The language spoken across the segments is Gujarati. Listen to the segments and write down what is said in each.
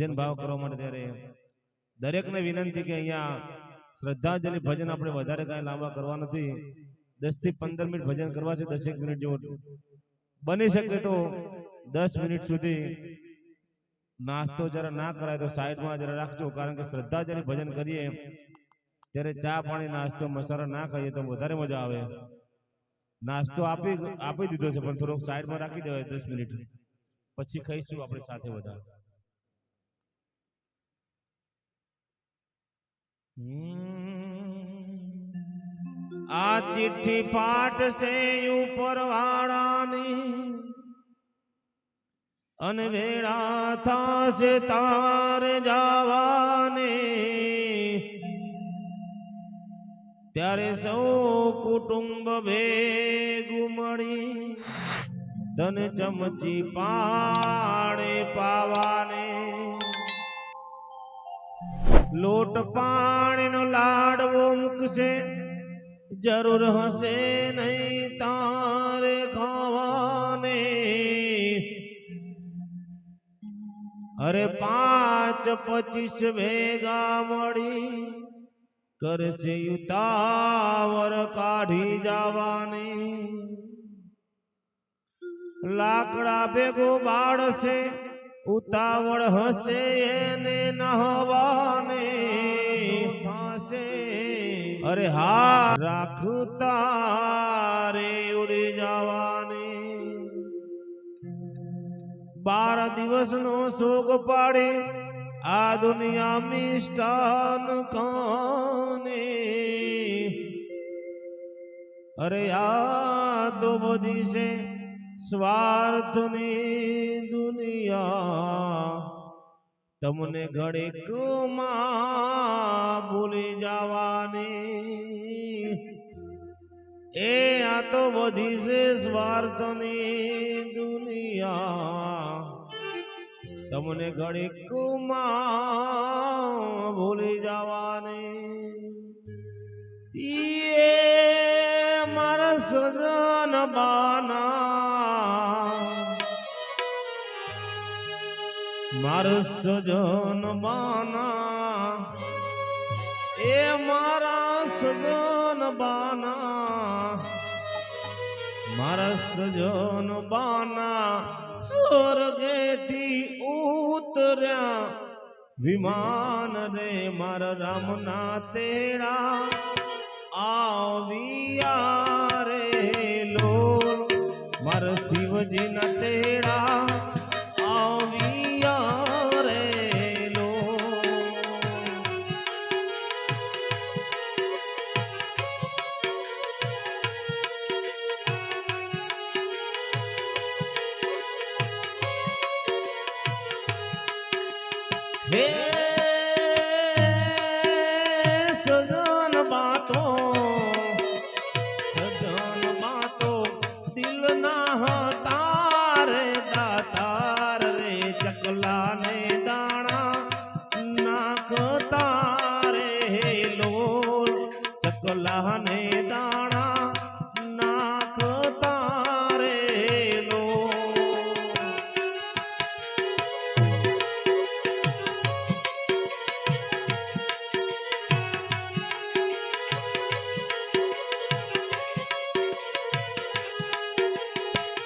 ભજન ભાવ કરવા માટે ત્યારે દરેકને વિનંતી કે અહીંયા શ્રદ્ધાંજલિ ભજન આપણે વધારે કાંઈ લાંબા કરવા નથી. દસથી પંદર મિનિટ ભજન કરવા છે દસેક મિનિટ જેવું બની શકે તો દસ મિનિટ સુધી નાસ્તો જરા ના કરાય તો સાઈડમાં જરા રાખજો કારણ કે શ્રદ્ધાંજલિ ભજન કરીએ ત્યારે ચા પાણી નાસ્તો મસાલા ના ખાઈએ તો વધારે મજા આવે. નાસ્તો આપી આપી દીધો છે પણ થોડોક સાઈડમાં રાખી દેવાય દસ મિનિટ. પછી ખાઈશું આપણે સાથે બધા. આ ચિઠ્ઠી ફાટશે ઉપર વાળાની અને વેળા થશે તારે જવાની. ત્યારે સૌ કુટુંબ ભેગું મળી ધન ચમચી પાણે પાવાને. લોટ પાણીનો લાડવો મૂકશે. જરૂર હશે નહીં તારે ખાવાને. અરે પાંચ પચીસ ભેગા મળી કરશે ઉતાવર કાઢી જવાની. લાકડા ભેગો બાળશે. ઉતાવળ હશે એને નહવાને. થશે અરે હા રાખતા રે ઉડી જવાની. બાર દિવસનો શોક પાડે આ દુનિયા મિષ્ટાન કોને અરે આ તો બધી છે સ્વાર્થની તમને ઘડીકમાં ભૂલી જવાની. એ આ તો બધી છે સ્વાર્થની દુનિયા. તમને ઘડીકમાં ભૂલી જવાની. એ મારા સજન બાના મારા સજન બાના, એ મારા સજન બાના, મારા સજન બાના સ્વર્ગેથી ઉતર્યા, વિમાન રે મારા રામના તેડા આવ્યા રે લો, મારા શિવજીના તેડા હે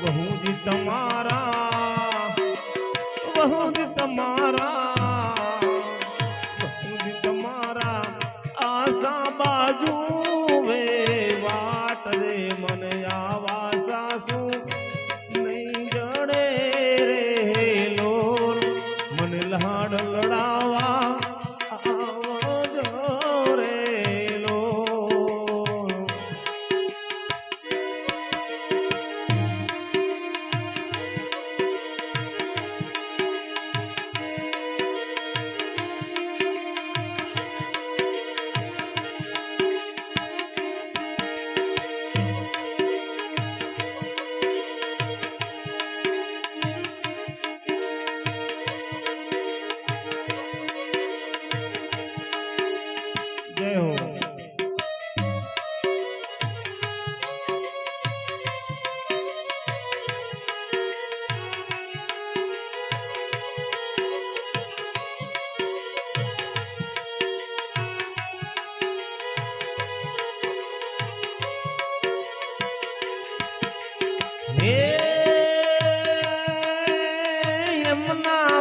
બહુજી તમારા બહુજી તમારા બહુજી તમારા આશા બાજુ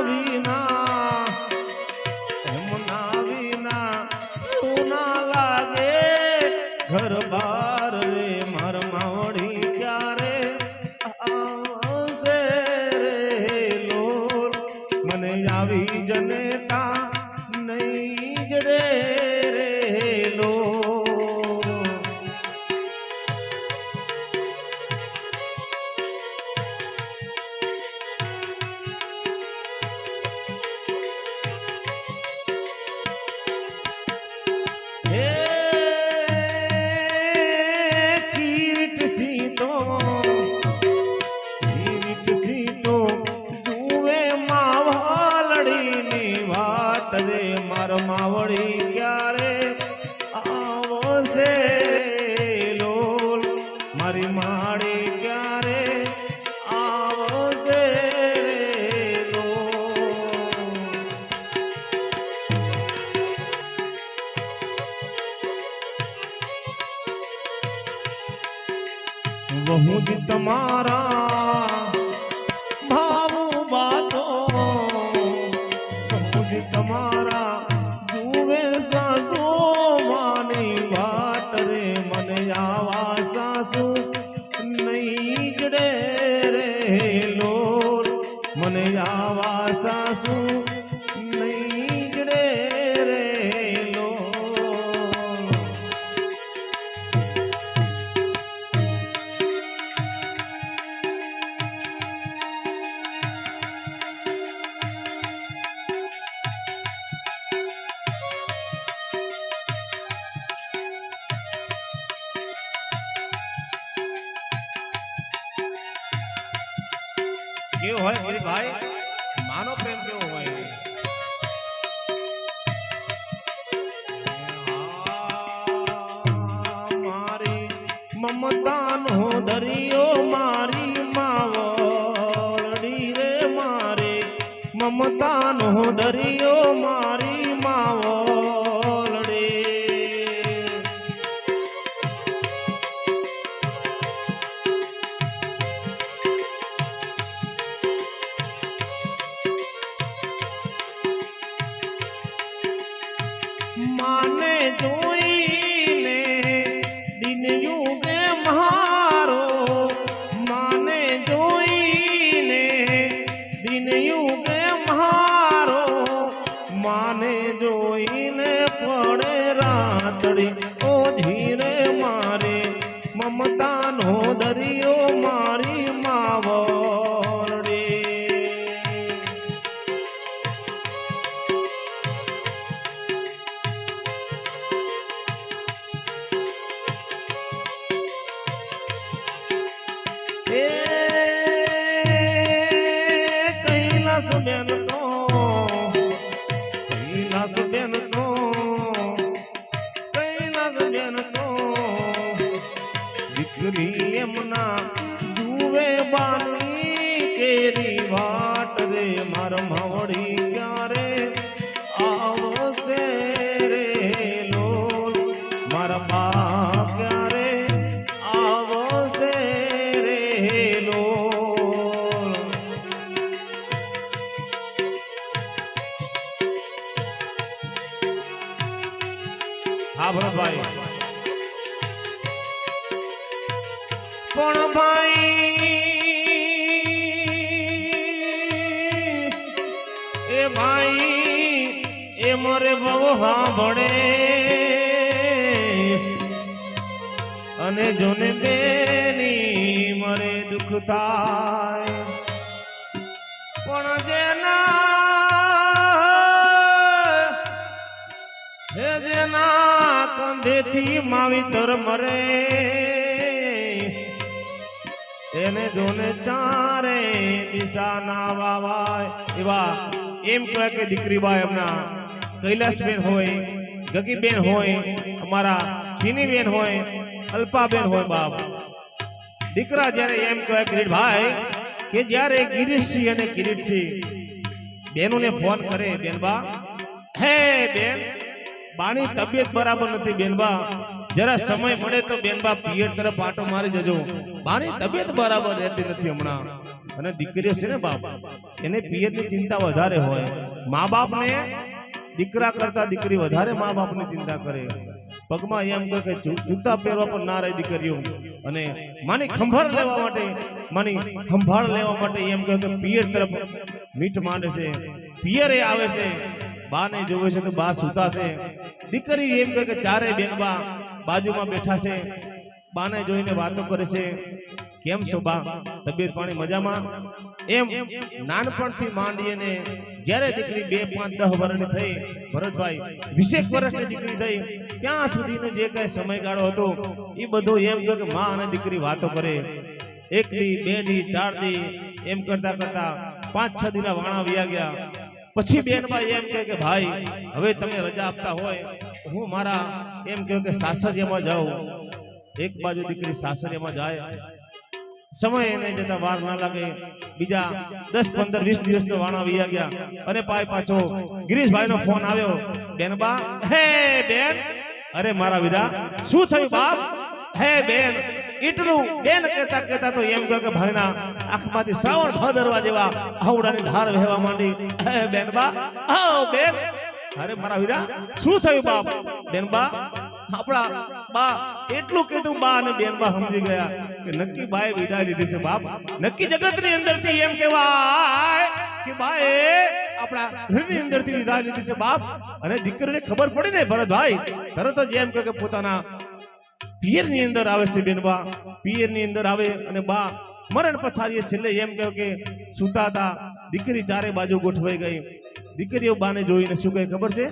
विना જ કેવો હોય મારી ભાઈ માનો પ્રેમ કેવો હોય? મારી મમતાનો દરિયો મારી માવડી રે મારે. મમતાનો દરિયો મારી Mano, mano. પણ ભાઈ એ ભાઈ, એ મરે બહુ ભણે અને જોને બેની મરે દુઃખ થાય. પણ જેના, હે જેના કંધેથી માવીતર મરે. એને જોને ચારે દિશા ના વાવાય. એવા એમ કહેવાય કે દીકરી બા એમના કૈલાસબેન હોય, ગગીબેન હોય, અમારા ચીનીબેન હોય, અલ્પાબેન હોય બાપ. દીકરા જ્યારે એમ કહેવાય કિરીટભાઈ કે જ્યારે ગિરીશસિંહ અને કિરીટસિંહ બેનોને ફોન કરે, બેનબા, હે બેન, બાની તબિયત બરાબર નથી, બેનબા જરા સમય મળે તો બેનબા પિયર તરફ આટો મારી જજો. મારી તબિયત બરાબર રહેતી નથી હમણાં. અને દીકરીઓ છે ને બાપ, એને પિયરની ચિંતા વધારે હોય. મા બાપને દીકરા કરતા દીકરી વધારે મા બાપની ચિંતા કરે. પગમાં એમ કહે કે જૂતા પહેરવા પણ ના રહે દીકરીઓ. અને માની ખંભાળ લેવા માટે, માની ખંભાળ લેવા માટે એમ કહે કે પિયર તરફ મીઠ માંડે છે. પિયરે આવે છે. બાને જોવે છે તો બા સુતા છે. દીકરી એમ કહે કે ચારે બેનબા બાજુમાં બેઠા છે. બાને જોઈને વાતો કરે છે, કેમ છો બા? તબિયત પાણી મજામાં? એમ નાનપણથી માંડીને જ્યારે દીકરી બે પાંચ દહ વર્ષની થઈ, ભરતભાઈ વીસેક વર્ષની દીકરી થઈ, ત્યાં સુધીનો જે કઈ સમયગાળો હતો, એ બધો એમ કહે કે માં અને દીકરી વાતો કરે. એક દી, બે દી, ચાર દી, એમ કરતા કરતા પાંચ, છ દીના વાણા વ્યા ગયા. પછી બેનભાઈ એમ કહે કે, ભાઈ, હવે તમે રજા આપતા હોય, હું મારા એમ કહ્યું કે, સાસરિયામાં જાઉં. એક બાજુ દીકરી સાસરિયામાં જાય. સમય એને જતા વાર ના લાગે. બીજા દસ, પંદર, વીસ દિવસનો વાણા વૈયા ગયા. અને પાય પાછો ગિરીશભાઈ નો ફોન આવ્યો. બેનબા, હે બેન, અરે મારા વીરા, શું થયું બાપ? હે બેન એટલું બેન કહેતા કહેતા તો એમ કહ્યું કે ભાઈના આંખમાંથી શ્રાવણ ભાદરવા જેવા આવડાની ધાર વહેવા માંડી. હે બેનબા આવો બેન. અરે મારા વીરા, શું થયું બાપ? બેન બા, આપણા બા એટલું કીધું બા અને બેન બા સમજી ગયા કે નક્કી બાએ વિદાય લીધી છે બાપ. નક્કી જગતની અંદરથી એમ કહેવાય કે બાએ આપણા ઘરની અંદરથી વિદાય લીધી છે બાપ. અને દીકરીને ખબર પડી ને ભરતભાઈ તરત જ એમ કે પોતાના પિયરની અંદર આવે છે બેન બા પિયર પિયરની અંદર આવે અને બા મરણ પથારીએ છેલ્લે એમ કહ્યું કે સુતા દીકરી ચારે બાજુ ગોઠવાઈ ગઈ. દીકરીઓ બાને જોઈને શું કહે ખબર છે?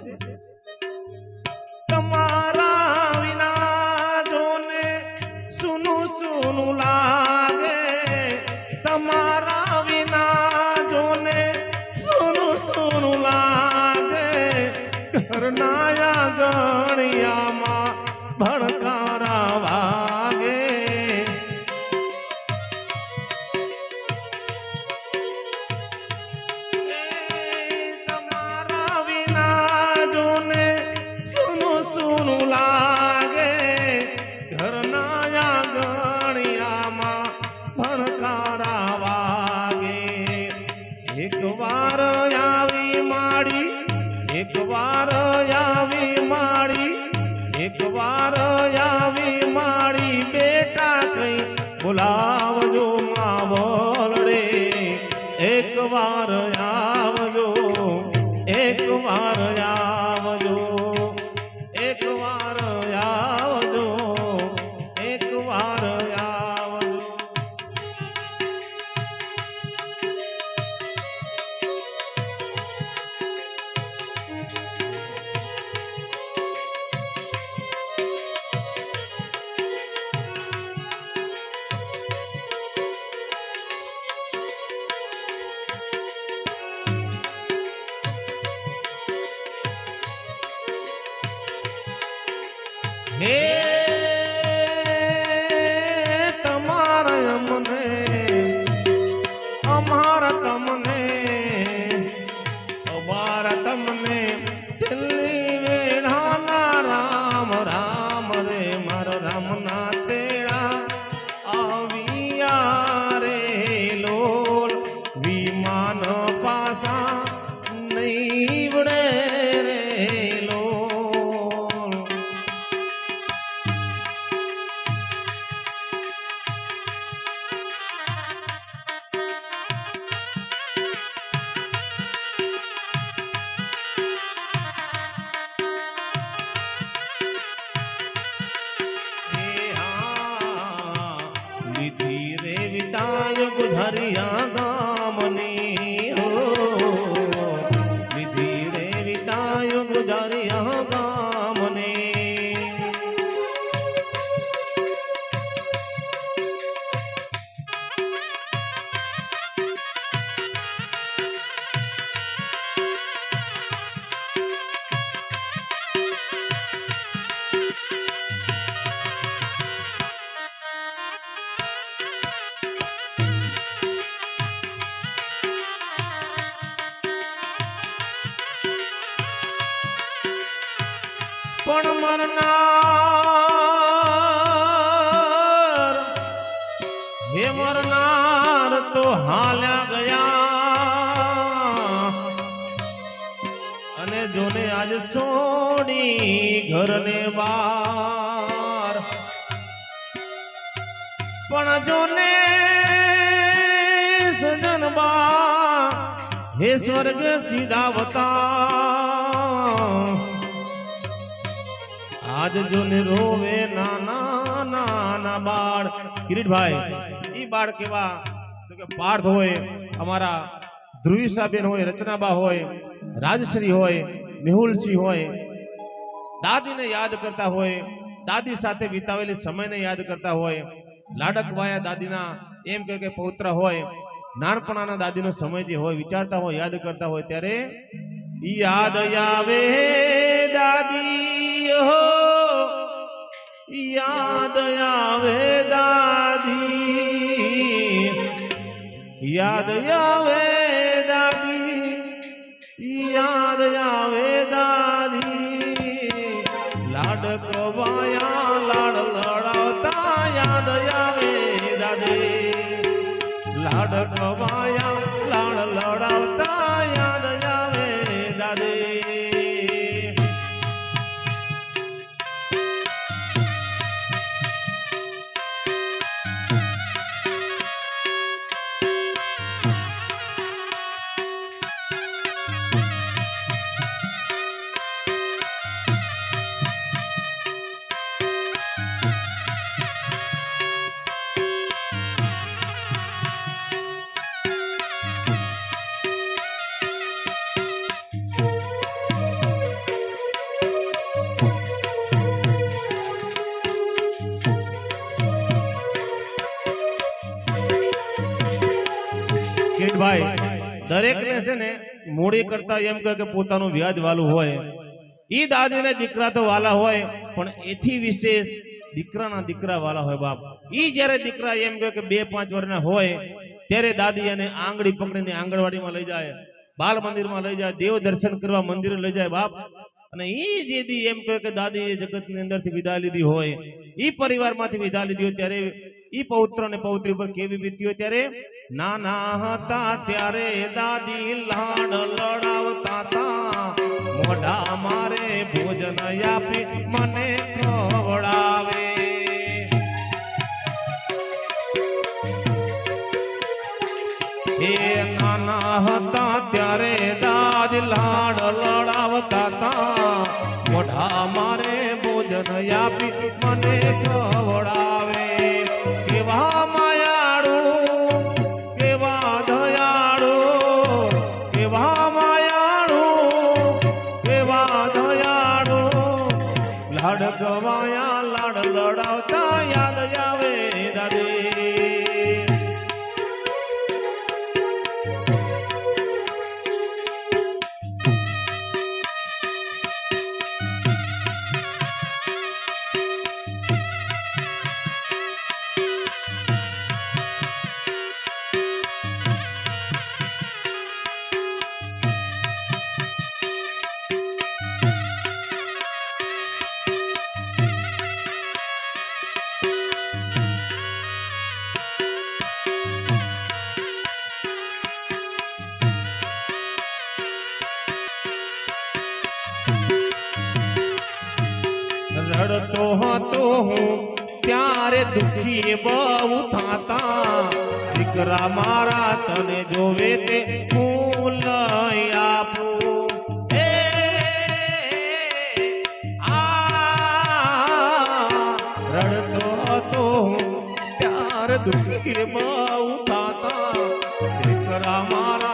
વાર આવજો એક વાર આવજો અમારા લીધી રે વિદાય ગુધરિયા ગામની પણ મરનાર, હે મરનાર તો હાલ્યા ગયા. અને જોને આજ છોડી ઘરને બાર પણ જોને સજન બા, હે સ્વર્ગ સીધા વતા. આજ જો ને રોવે નાના નાના બાળ. કિરીટભાઈ, ઈ બાળ કેવા? કે પાર્થ હોય, અમારા ધ્રુવિશાબેન હોય, રચનાબા હોય, રાજશ્રી હોય, મેહુલસિંહ હોય, દાદીને યાદ કરતા હોય, દાદી સાથે વિતાવેલી સમયને યાદ કરતા હોય લાડકવાયા દાદીના એમ કે પૌત્ર હોય, નાનપણાના દાદીનો સમય જે હોય, વિચારતા હોય, યાદ કરતા હોય, ત્યારે યાદ આવે, દાદી હો યાદ આવે દાદી, યાદ આવે દાદી, યાદ આવે દાદી. લાડકો વાયા લાડ લડાવતા યાદ આવે દાદી. લાડકો વાયા દરેકને છે ને મૂડી કરતા એમ કહે કે પોતાનું વ્યાજ વાલું હોય. એ દાદીને દીકરા તો વાલા હોય, પણ એથી વિશેષ દીકરાના દીકરા વાલા હોય બાપ. ઈ જ્યારે દીકરા એમ કહે કે બે પાંચ વર્ષના હોય, ત્યારે દાદી એને આંગળી પકડીને આંગણવાડીમાં લઈ જાય બાલ મંદિરમાં લઈ જાય, દેવ દર્શન કરવા મંદિરે લઈ જાય બાપ. અને ઈ જે દી એમ કહે કે દાદી એ જગતની અંદરથી વિદાય લીધી હોય, ઈ પરિવારમાંથી વિદાય લીધી હોય, ત્યારે ઈ પૌત્ર અને પૌત્રી પર કેવી વીતી હોય, ત્યારે નાના હતા ત્યારે દાદી લાડ લડાવતા તા. મોઢા મારે ભોજન આપી મને ખવડાવે લાડ ગવાયા લાડ લડાવતા યાદ આવે દાદી. રડતો હતો હું, ત્યારે દુખી બહુ થાતા. દીકરા મારા તને જોવે તે હું લઈ આપું. રડતો હતો હું, ત્યારે દુખી બહુ થાતા. દીકરા મારા